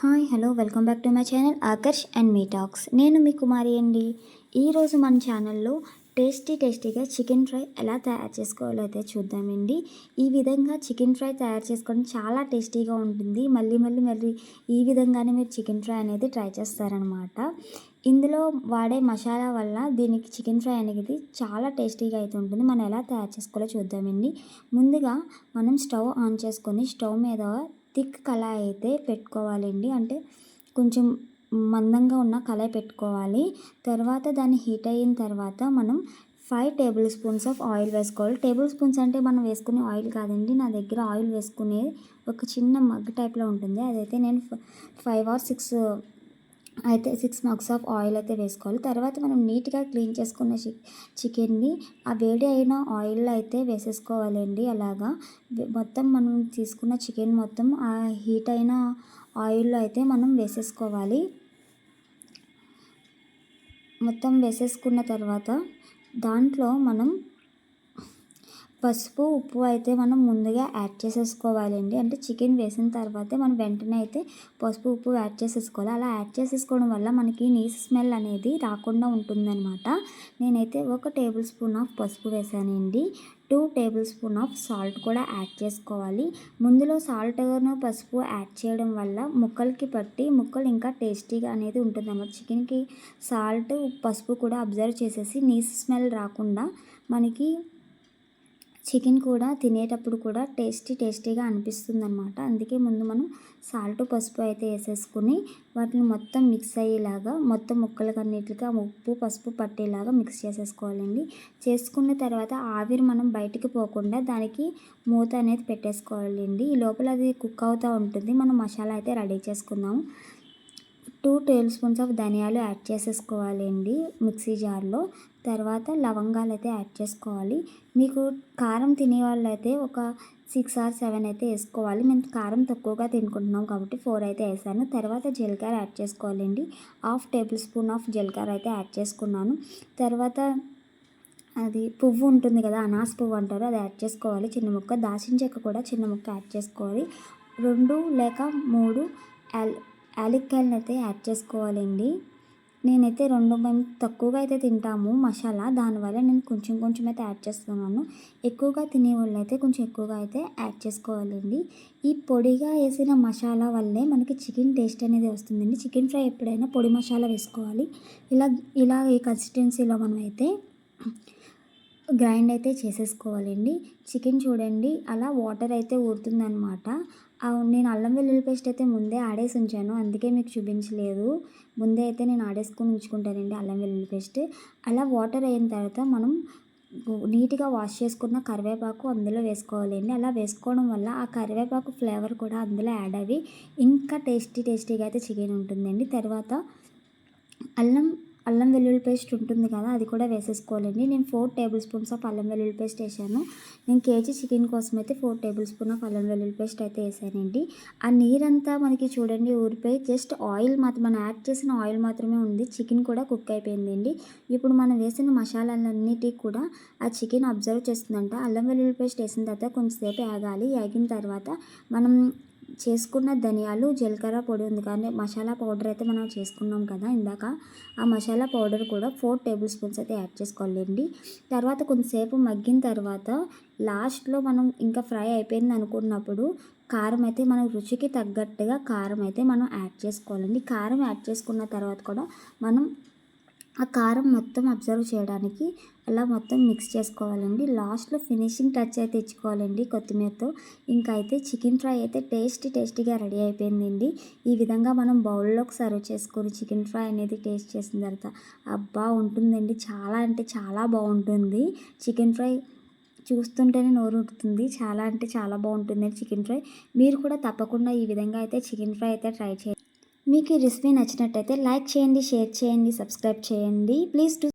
Hi hello welcome back to my channel Akarsh and me talks. నేను మీ కుమారి అండి. ఈరోజు మన ఛానల్లో టేస్టీ టేస్టీగా చికెన్ ఫ్రై ఎలా తయారు చేసుకోవాలో అయితే చూద్దామండి. ఈ విధంగా చికెన్ ఫ్రై తయారు చేసుకోవడం చాలా టేస్టీగా ఉంటుంది. మళ్ళీ మళ్ళీ మళ్ళీ ఈ విధంగానే మీరు చికెన్ ఫ్రై అనేది ట్రై చేస్తారనమాట ఇందులో వాడే మసాలా వల్ల దీనికి చికెన్ ఫ్రై అనేది చాలా టేస్టీగా అయితే ఉంటుంది. మనం ఎలా తయారు చేసుకోవాలో చూద్దామండి. ముందుగా మనం స్టవ్ ఆన్ చేసుకొని స్టవ్ మీద థిక్ కళాయి అయితే పెట్టుకోవాలండి. అంటే కొంచెం మందంగా ఉన్న కళాయి పెట్టుకోవాలి. తర్వాత దాన్ని హీట్ అయిన తర్వాత మనం five table spoons of oil వేసుకోవాలి. టేబుల్ స్పూన్స్ అంటే మనం వేసుకునే ఆయిల్ కాదండి. నా దగ్గర ఆయిల్ వేసుకునే ఒక చిన్న మగ్ టైప్లో ఉంటుంది. అదైతే నేను ఫైవ్ ఆర్ సిక్స్ అయితే సిక్స్ మగ్స్ ఆఫ్ ఆయిల్ అయితే వేసుకోవాలి. తర్వాత మనం నీట్గా క్లీన్ చేసుకున్న చికెన్ని ఆ వేడి అయిన ఆయిల్లో అయితే వేసేసుకోవాలండి. అలాగా మొత్తం మనం తీసుకున్న చికెన్ మొత్తం ఆ హీట్ అయిన ఆయిల్లో అయితే మనం వేసేసుకోవాలి. మొత్తం వేసేసుకున్న తర్వాత దాంట్లో మనం పసుపు ఉప్పు అయితే మనం ముందుగా యాడ్ చేసేసుకోవాలండి. అంటే చికెన్ వేసిన తర్వాతే మనం వెంటనే అయితే పసుపు ఉప్పు యాడ్ చేసేసుకోవాలి. అలా యాడ్ చేసేసుకోవడం వల్ల మనకి నీస్ స్మెల్ అనేది రాకుండా ఉంటుందన్నమాట. నేనైతే ఒక టేబుల్ స్పూన్ ఆఫ్ పసుపు వేసానండి. Two table spoon of salt కూడా యాడ్ చేసుకోవాలి. ముందులో సాల్ట్ పసుపు యాడ్ చేయడం వల్ల ముక్కలకి పట్టి ముక్కలు ఇంకా టేస్టీగా అనేది ఉంటుంది అన్నమాట చికెన్కి సాల్ట్ పసుపు కూడా అబ్జర్వ్ చేసేసి నీస్ స్మెల్ రాకుండా మనకి చికెన్ కూడా తినేటప్పుడు కూడా టేస్టీ టేస్టీగా అనిపిస్తుంది అనమాట అందుకే ముందు మనం సాల్ట్ పసుపు అయితే వేసేసుకుని వాటిని మొత్తం మిక్స్ అయ్యేలాగా మొత్తం ముక్కలకు అన్నిటిగా ఉప్పు పసుపు పట్టేలాగా మిక్స్ చేసేసుకోవాలండి. చేసుకున్న తర్వాత ఆవిరి మనం బయటికి పోకుండా దానికి మూత అనేది పెట్టేసుకోవాలండి. ఈ లోపల అది కుక్ అవుతూ ఉంటుంది. మనం మసాలా అయితే రెడీ చేసుకుందాము టూ టేబుల్ స్పూన్స్ ఆఫ్ ధనియాలు యాడ్ చేసేసుకోవాలండి మిక్సీ జార్లో. తర్వాత లవంగాలు అయితే యాడ్ చేసుకోవాలి. మీకు కారం తినే వాళ్ళు అయితే ఒక సిక్స్ ఆర్ సెవెన్ అయితే వేసుకోవాలి. మేము కారం తక్కువగా తినుకుంటున్నాం కాబట్టి ఫోర్ అయితే వేసాను. తర్వాత జీలకర్ర యాడ్ చేసుకోవాలండి. హాఫ్ టేబుల్ స్పూన్ ఆఫ్ జీలకర్ర అయితే యాడ్ చేసుకున్నాను. తర్వాత అది పువ్వు ఉంటుంది కదా అనాస్ పువ్వు అంటారు అది యాడ్ చేసుకోవాలి. చిన్న ముక్క దాచిన చెక్క కూడా చిన్న ముక్క యాడ్ చేసుకోవాలి. రెండు లేక మూడు యాల్ యాలక్కాయలను అయితే యాడ్ చేసుకోవాలండి. నేనైతే రెండు మేము తక్కువగా అయితే తింటాము మసాలా. దానివల్ల నేను కొంచెం కొంచెం అయితే యాడ్ చేస్తున్నాను. ఎక్కువగా తినే వాళ్ళు అయితే కొంచెం ఎక్కువగా అయితే యాడ్ చేసుకోవాలండి. ఈ పొడిగా వేసిన మసాలా వల్లే మనకి చికెన్ టేస్ట్ అనేది వస్తుందండి. చికెన్ ఫ్రై ఎప్పుడైనా పొడి మసాలా వేసుకోవాలి. ఇలా ఇలా ఈ కన్సిస్టెన్సీలో మనం అయితే గ్రైండ్ అయితే చేసేసుకోవాలండి. చికెన్ చూడండి అలా వాటర్ అయితే ఊరుతుందనమాట నేను అల్లం వెల్లుల్లి పేస్ట్ అయితే ముందే ఆడేసి ఉంచాను అందుకే మీకు చూపించలేదు. ముందే అయితే నేను ఆడేసుకొని ఉంచుకుంటానండి అల్లం వెల్లుల్లి పేస్ట్. అలా వాటర్ అయిన తర్వాత మనం నీట్గా వాష్ చేసుకున్న కరివేపాకు అందులో వేసుకోవాలండి. అలా వేసుకోవడం వల్ల ఆ కరివేపాకు ఫ్లేవర్ కూడా అందులో యాడ్ అవి ఇంకా టేస్టీ టేస్టీగా అయితే చికెన్ ఉంటుందండి. తర్వాత అల్లం అల్లం వెల్లుల్లి పేస్ట్ ఉంటుంది కదా అది కూడా వేసేసుకోవాలండి. నేను ఫోర్ టేబుల్ స్పూన్స్ ఆఫ్ అల్లం వెల్లుల్లి పేస్ట్ వేసాను. నేను కేజీ చికెన్ కోసం అయితే ఫోర్ టేబుల్ స్పూన్ ఆఫ్ అల్లం వెల్లుల్లి పేస్ట్ అయితే వేసానండి. ఆ నీరంతా మనకి చూడండి ఊరిపోయి జస్ట్ ఆయిల్ మాత్రం మనం యాడ్ చేసిన ఆయిల్ మాత్రమే ఉంది. చికెన్ కూడా కుక్ అయిపోయిందండి. ఇప్పుడు మనం వేసిన మసాలాలన్నిటికీ కూడా ఆ చికెన్ అబ్జర్వ్ చేస్తుందంట. అల్లం వెల్లుల్లి పేస్ట్ వేసిన తర్వాత కొంచెంసేపు ఆగాలి. ఆగిన తర్వాత మనం చేసుకున్న ధనియాలు జీలకర్ర పొడి ఉంది కానీ మసాలా పౌడర్ అయితే మనం చేసుకున్నాం కదా ఇందాక. ఆ మసాలా పౌడర్ కూడా ఫోర్ టేబుల్ స్పూన్స్ అయితే యాడ్ చేసుకోవాలండి. తర్వాత కొంతసేపు మగ్గిన తర్వాత లాస్ట్లో మనం ఇంకా ఫ్రై అయిపోయింది అనుకున్నప్పుడు కారం అయితే మన రుచికి తగ్గట్టుగా కారం అయితే మనం యాడ్ చేసుకోవాలండి. కారం యాడ్ చేసుకున్న తర్వాత కూడా మనం ఆ కారం మొత్తం అబ్జర్వ్ చేయడానికి అలా మొత్తం మిక్స్ చేసుకోవాలండి. లాస్ట్లో ఫినిషింగ్ టచ్ అయితే ఇచ్చుకోవాలండి కొత్తిమీరతో. ఇంకా అయితే చికెన్ ఫ్రై అయితే టేస్టీ టేస్టీగా రెడీ అయిపోయిందండి. ఈ విధంగా మనం బౌల్లోకి సర్వ్ చేసుకొని చికెన్ ఫ్రై అనేది టేస్ట్ చేసిన తర్వాత అబ్బా ఉంటుందండి. చాలా అంటే చాలా బాగుంటుంది. చికెన్ ఫ్రై చూస్తుంటేనే నోరు ఉంటుంది చాలా అంటే చాలా బాగుంటుంది చికెన్ ఫ్రై మీరు కూడా తప్పకుండా ఈ విధంగా అయితే చికెన్ ఫ్రై అయితే ట్రై చేయండి. మీకు ఈ రెసిపీ నచ్చినట్టయితే లైక్ చేయండి షేర్ చేయండి సబ్స్క్రైబ్ చేయండి. Please to